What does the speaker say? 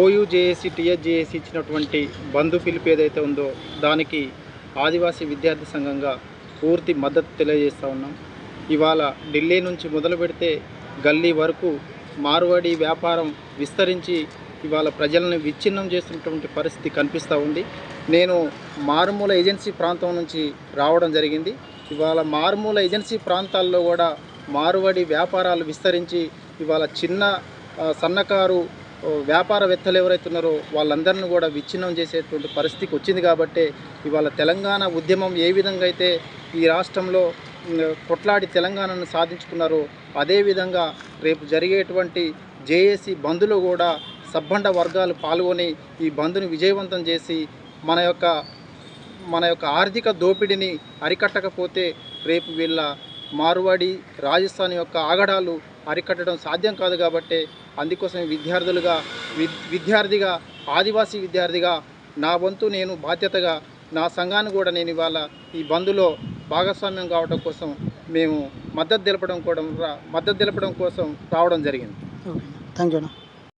OU JAC టీఎస్జేఏసీ ఇచ్చినటువంటి బంధు పిలుపు ఏదైతే ఉందో దానికి ఆదివాసీ విద్యార్థి సంఘంగా పూర్తి మద్దతు తెలియజేస్తూ ఉన్నాం. ఇవాళ ఢిల్లీ నుంచి మొదలు పెడితే గల్లీ వరకు మార్వాడి వ్యాపారం విస్తరించి ఇవాళ ప్రజలను విచ్ఛిన్నం చేస్తున్నటువంటి పరిస్థితి కనిపిస్తూ ఉంది. నేను మారుమూల ఏజెన్సీ ప్రాంతం నుంచి రావడం జరిగింది. ఇవాళ మారుమూల ఏజెన్సీ ప్రాంతాల్లో కూడా మారువడి వ్యాపారాలు విస్తరించి ఇవాళ చిన్న సన్నకారు వ్యాపారవేత్తలు ఎవరైతే ఉన్నారో వాళ్ళందరిని కూడా విచ్ఛిన్నం చేసేటువంటి పరిస్థితికి వచ్చింది కాబట్టే ఇవాళ తెలంగాణ ఉద్యమం ఏ విధంగా అయితే ఈ రాష్ట్రంలో కొట్లాడి తెలంగాణను సాధించుకున్నారో అదేవిధంగా రేపు జరిగేటువంటి జేఏసీ బంద్లో కూడా సబ్బండ వర్గాలు పాల్గొని ఈ బంద్ను విజయవంతం చేసి మన యొక్క మన యొక్క ఆర్థిక దోపిడీని అరికట్టకపోతే రేపు వీళ్ళ మార్వాడి రాజస్థాన్ యొక్క ఆగడాలు అరికట్టడం సాధ్యం కాదు కాబట్టి అందుకోసం విద్యార్థులుగా విద్యార్థిగా ఆదివాసీ విద్యార్థిగా నా వంతు నేను బాధ్యతగా నా సంఘాన్ని కూడా నేను ఇవాళ ఈ బంద్లో భాగస్వామ్యం కావడం కోసం మేము మద్దతు తెలపడం కూడా మద్దతు తెలపడం కోసం రావడం జరిగింది. Thank you